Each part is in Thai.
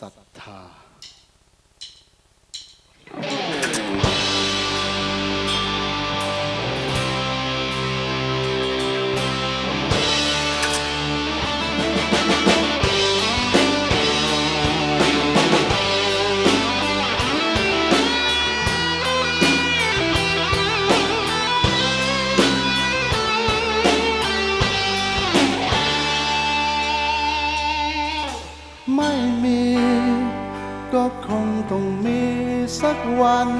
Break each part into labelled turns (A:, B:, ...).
A: ศรัทธา วัน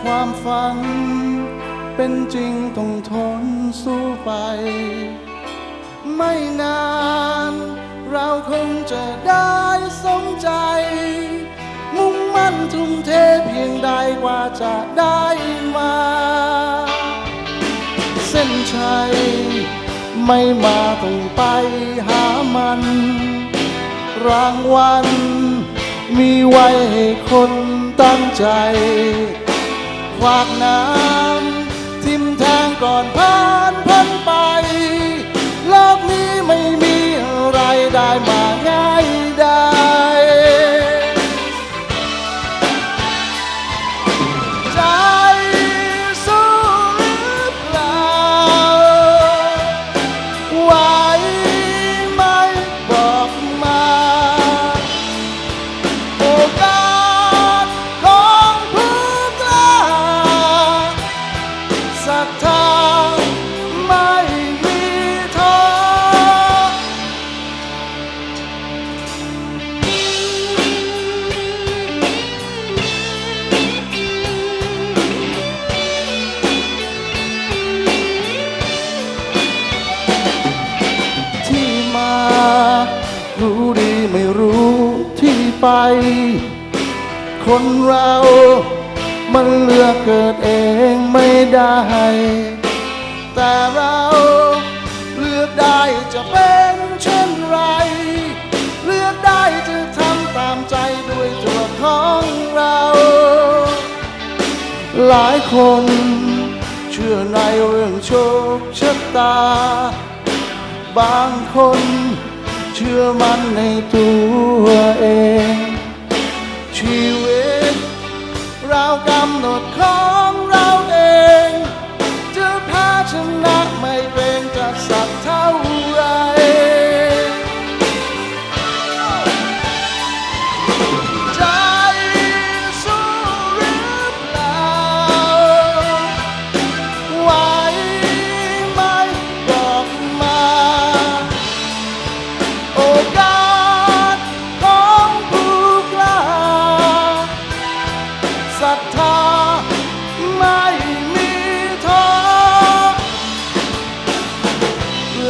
A: ความฝัน เป็นจริงต้องทนสู้ไป ไม่นาน เราคงจะได้สมใจ มุ่งมั่นทุ่มเทเพียงใดกว่าจะได้มา เส้นชัย ไม่มาต้องไปหามัน รางวัล มีไว้ให้คนตั้งใจฝากน้ำทิมแทงก่อนผ่า ไป คนเรามันเลือกเกิดเองไม่ได้ แต่เราเลือกได้จะเป็นเช่นไร เลือกได้จะทำตามใจด้วยตัวของเรา หลายคนเชื่อในเรื่องโชคชะตา บางคน เชื่อมันในตัวเอง ชีวิตเรากำหนด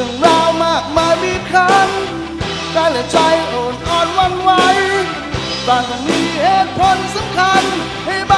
A: รื่องราวมากมายมีครั้งกายและใจอ่อนอ่อนวันไหวต่างก็มีเหตุผลสำคัญให้บา